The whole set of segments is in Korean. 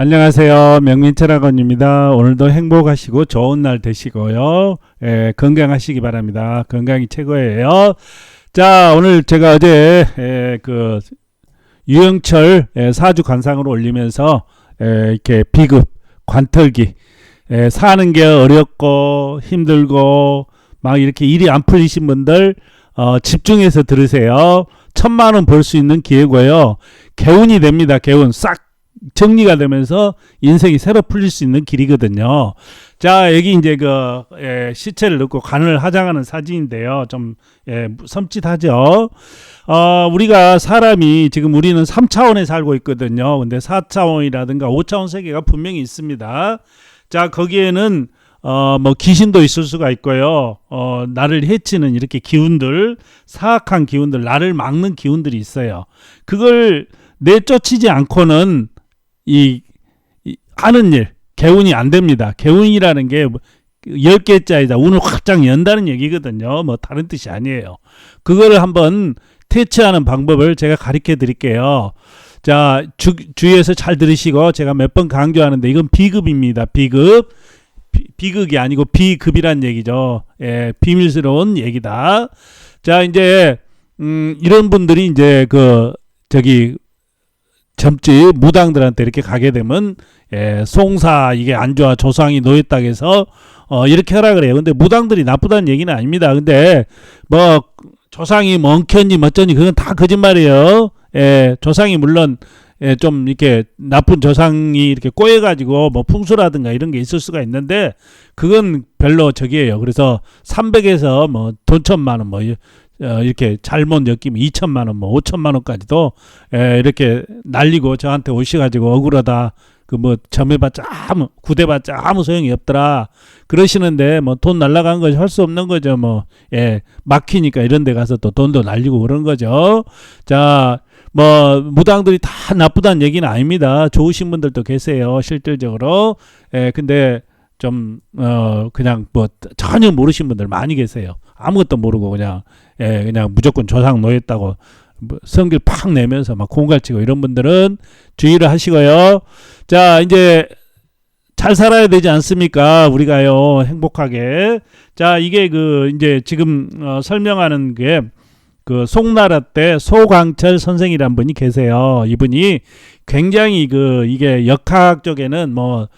안녕하세요. 명민철학원입니다. 오늘도 행복하시고 좋은 날 되시고요. 예, 건강하시기 바랍니다. 건강이 최고예요. 자, 오늘 제가 어제 예, 그 유영철 예, 사주 관상을 올리면서 예, 이렇게 비급 관털기 예, 사는 게 어렵고 힘들고 막 이렇게 일이 안 풀리신 분들 어, 집중해서 들으세요. 천만 원 벌 수 있는 기회고요. 개운이 됩니다. 개운 싹 정리가 되면서 인생이 새로 풀릴 수 있는 길이거든요. 자, 여기 이제 그 예, 시체를 넣고 간을 하장하는 사진인데요. 좀 예, 섬찟하죠. 어, 우리가 사람이 지금 우리는 3차원에 살고 있거든요. 근데 4차원이라든가 5차원 세계가 분명히 있습니다. 자, 거기에는 어, 뭐 귀신도 있을 수가 있고요. 어, 나를 해치는 이렇게 기운들, 사악한 기운들, 나를 막는 기운들이 있어요. 그걸 내쫓이지 않고는 이, 이 하는 일, 개운이 안 됩니다. 개운이라는 게 10개짜리다. 운을 확장 연다는 얘기거든요. 뭐 다른 뜻이 아니에요. 그거를 한번 퇴치하는 방법을 제가 가르쳐 드릴게요. 자, 주, 주위에서 잘 들으시고 제가 몇 번 강조하는데 이건 비급입니다. 비급. 비, 비극이 아니고 비급이란 얘기죠. 예, 비밀스러운 얘기다. 자, 이제 음, 이런 분들이 이제 그 저기 점집 무당들한테 이렇게 가게 되면 예, 송사 이게 안 좋아 조상이 노였다 해서 어 이렇게 하라 그래요. 근데 무당들이 나쁘다는 얘기는 아닙니다. 근데 뭐 조상이 멍켰니 멋졌니 그건 다 거짓말이에요. 예, 조상이 물론 예, 좀 이렇게 나쁜 조상이 이렇게 꼬여가지고 뭐 풍수라든가 이런 게 있을 수가 있는데 그건 별로 저기예요. 그래서 300에서 뭐 돈 천만 원뭐 어, 이렇게 잘못 엮이면 2천만 원, 뭐 5천만 원까지도 에, 이렇게 날리고 저한테 오셔가지고 억울하다. 그 뭐 점해봤자 아무 구대봤자 아무 소용이 없더라. 그러시는데 뭐 돈 날라간 거지 할수 없는 거죠. 뭐 예, 막히니까 이런 데 가서 또 돈도 날리고 그런 거죠. 자, 뭐 무당들이 다 나쁘다는 얘기는 아닙니다. 좋으신 분들도 계세요. 실질적으로. 예, 근데 좀 어 그냥 뭐 전혀 모르신 분들 많이 계세요. 아무것도 모르고 그냥 예 그냥 무조건 조상 노였다고 뭐 성질 팍 내면서 막 공갈치고 이런 분들은 주의를 하시고요. 자 이제 잘 살아야 되지 않습니까? 우리가요 행복하게. 자 이게 그 이제 지금 어, 설명하는 게 그 송나라 때 소광철 선생이란 분이 계세요. 이분이 굉장히 그 이게 역학 쪽에는 뭐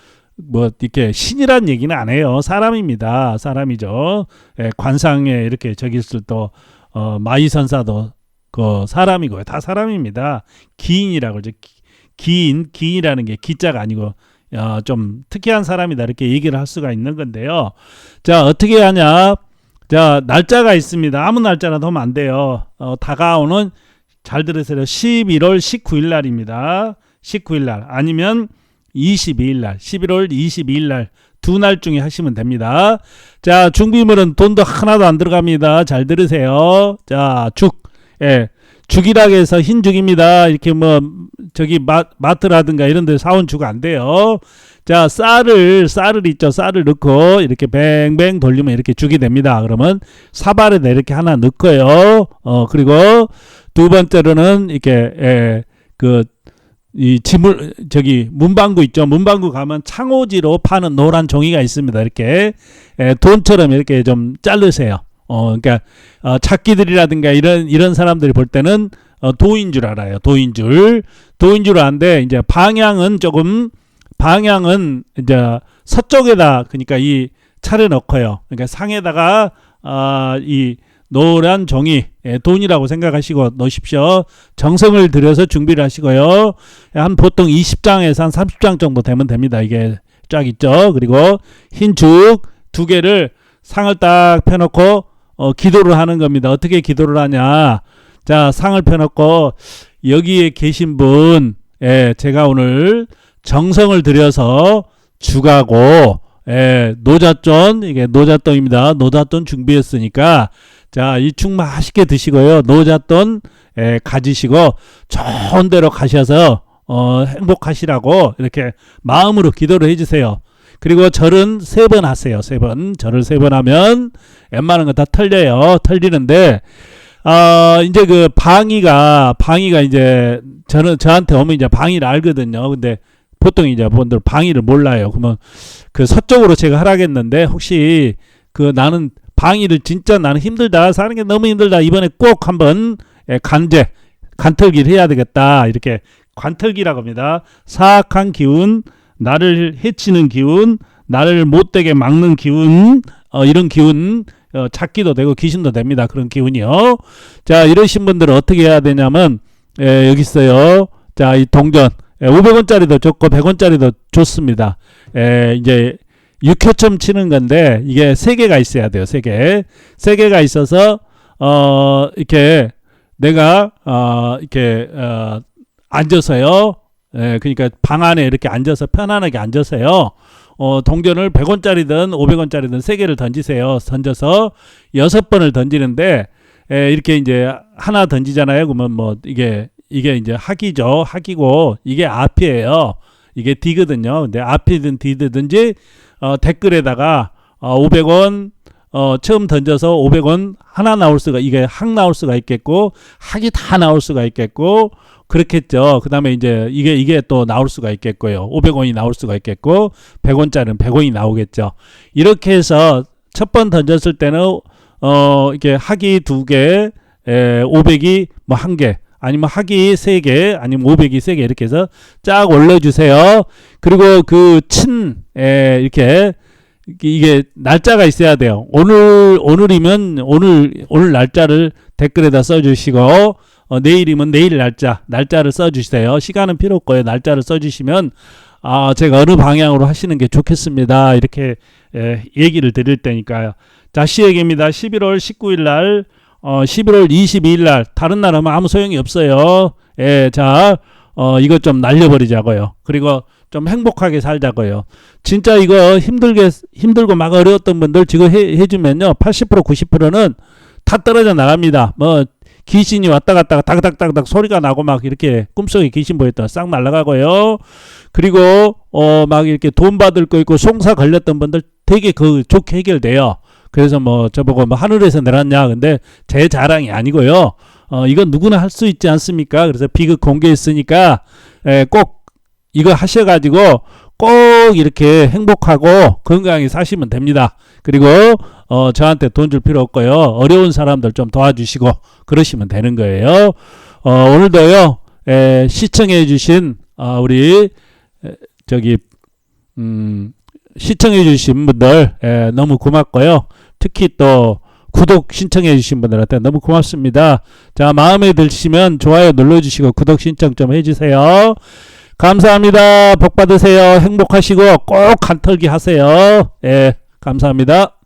뭐 이렇게 신이란 얘기는 안 해요. 사람입니다. 사람이죠. 예, 관상에 이렇게 저기 있을 또 어, 마이선사도 그 사람이고요. 다 사람입니다. 기인이라고 그러죠. 기- 기인, 기인이라는 게 기자가 아니고 어, 좀 특이한 사람이다 이렇게 얘기를 할 수가 있는 건데요. 자 어떻게 하냐? 자 날짜가 있습니다. 아무 날짜라도 하면 안 돼요. 어, 다가오는 잘 들으세요. 11월 19일 날입니다. 19일 날 아니면 22일 날, 11월 22일 날 두 날 중에 하시면 됩니다. 자, 준비물은 돈도 하나도 안 들어갑니다. 잘 들으세요. 자, 죽. 예. 죽이라고 해서 흰 죽입니다. 이렇게 뭐 저기 마, 마트라든가 이런 데 사온 죽 안 돼요. 자, 쌀을 쌀을 있죠. 쌀을 넣고 이렇게 뱅뱅 돌리면 이렇게 죽이 됩니다. 그러면 사발에다 이렇게 하나 넣고요. 어, 그리고 두 번째로는 이렇게 예, 그 이 지물 저기 문방구 있죠. 문방구 가면 창호지로 파는 노란 종이가 있습니다. 이렇게 에, 돈처럼 이렇게 좀 자르세요. 어, 그러니까 어, 찾기들이라든가 이런 이런 사람들이 볼 때는 어, 도인 줄 알아요. 도인 줄 도인 줄 아는데 이제 방향은 조금 방향은 이제 서쪽에다 그러니까 이 차려 넣고요. 그러니까 상에다가 아, 이 노란 종이 예, 돈이라고 생각하시고 넣으십시오. 정성을 들여서 준비를 하시고요. 한 보통 20장에서 한 30장 정도 되면 됩니다. 이게 쫙 있죠. 그리고 흰 죽 두 개를 상을 딱 펴놓고 어, 기도를 하는 겁니다. 어떻게 기도를 하냐? 자, 상을 펴놓고 여기에 계신 분, 예, 제가 오늘 정성을 들여서 주가고 예, 노잣돈 이게 노잣돈입니다. 노잣돈 준비했으니까 자, 이 죽 맛있게 드시고요. 노잣돈 예, 가지시고 좋은 데로 가셔서 어, 행복하시라고 이렇게 마음으로 기도를 해 주세요. 그리고 절은 세 번 하세요. 세 번. 절을 세 번 하면 웬만한 거 다 털려요. 털리는데 어, 이제 그 방위가 방위가 이제 저는 저한테 오면 이제 방위를 알거든요. 근데 보통 이제 분들 방위를 몰라요. 그러면 그 서쪽으로 제가 하라겠는데 혹시 그 나는 방위를 진짜 나는 힘들다 사는 게 너무 힘들다 이번에 꼭 한번 예, 간제 간털기를 해야 되겠다 이렇게 관털기라고 합니다. 사악한 기운, 나를 해치는 기운, 나를 못되게 막는 기운, 어, 이런 기운 어, 찾기도 되고 귀신도 됩니다. 그런 기운이요. 자 이러신 분들은 어떻게 해야 되냐면 예, 여기 있어요. 자 이 동전 예, 500원짜리도 좋고 100원짜리도 좋습니다. 예, 이제 6회점 치는 건데 이게 세 개가 있어야 돼요. 세 개. 세 개가 있어서 어 이렇게 내가 어 이렇게 어 앉아서요. 예, 그러니까 방 안에 이렇게 앉아서 편안하게 앉아서요. 어, 동전을 100원짜리든 500원짜리든 세 개를 던지세요. 던져서 여섯 번을 던지는데 에, 이렇게 이제 하나 던지잖아요. 그러면 뭐 이게 이게 이제 학이죠. 학이고 이게 앞이에요. 이게 D거든요. 근데 앞이든 D든지 어, 댓글에다가 어, 500원 어, 처음 던져서 500원 하나 나올 수가 이게 항 나올 수가 있겠고 학이 다 나올 수가 있겠고 그렇겠죠. 그다음에 이제 이게 이게 또 나올 수가 있겠고요. 500원이 나올 수가 있겠고 100원짜리는 100원이 나오겠죠. 이렇게 해서 첫 번 던졌을 때는 어 이게 학이 두 개, 에 500이 뭐 한 개, 아니면 학이 세 개, 아니면 500이 세 개 이렇게 해서 쫙 올려 주세요. 그리고 그친에 이렇게 이게 날짜가 있어야 돼요. 오늘 오늘이면 오늘 오늘 날짜를 댓글에다 써주시고 어, 내일이면 내일 날짜 날짜를 써주세요. 시간은 필요 없고요. 날짜를 써주시면 아 제가 어느 방향으로 하시는 게 좋겠습니다. 이렇게 예, 얘기를 드릴 테니까요. 자 시얘기입니다. 11월 19일 날 어, 11월 22일 날 다른 날 하면 아무 소용이 없어요. 예, 자 어, 이것 좀 날려버리자고요. 그리고 좀 행복하게 살자고요. 진짜 이거 힘들게 힘들고 막 어려웠던 분들 지금 해, 해주면요 80% 90%는 다 떨어져 나갑니다. 뭐 귀신이 왔다 갔다가 다닥다닥 소리가 나고 막 이렇게 꿈속에 귀신 보였다 싹 날아가고요. 그리고 어 막 이렇게 돈 받을 거 있고 송사 걸렸던 분들 되게 그 좋게 해결돼요. 그래서 뭐 저보고 뭐 하늘에서 내렸냐 근데 제 자랑이 아니고요. 어 이건 누구나 할 수 있지 않습니까? 그래서 비극 공개했으니까 에, 꼭 이거 하셔가지고 꼭 이렇게 행복하고 건강하게 사시면 됩니다. 그리고 어 저한테 돈 줄 필요 없고요. 어려운 사람들 좀 도와주시고 그러시면 되는 거예요. 어 오늘도요 에, 시청해 주신 어, 우리 에, 저기 음 시청해주신 분들 에, 너무 고맙고요. 특히 또 구독 신청해주신 분들한테 너무 고맙습니다. 자 마음에 드시면 좋아요 눌러주시고 구독 신청 좀 해주세요. 감사합니다. 복 받으세요. 행복하시고 꼭 간털기 하세요. 예, 감사합니다.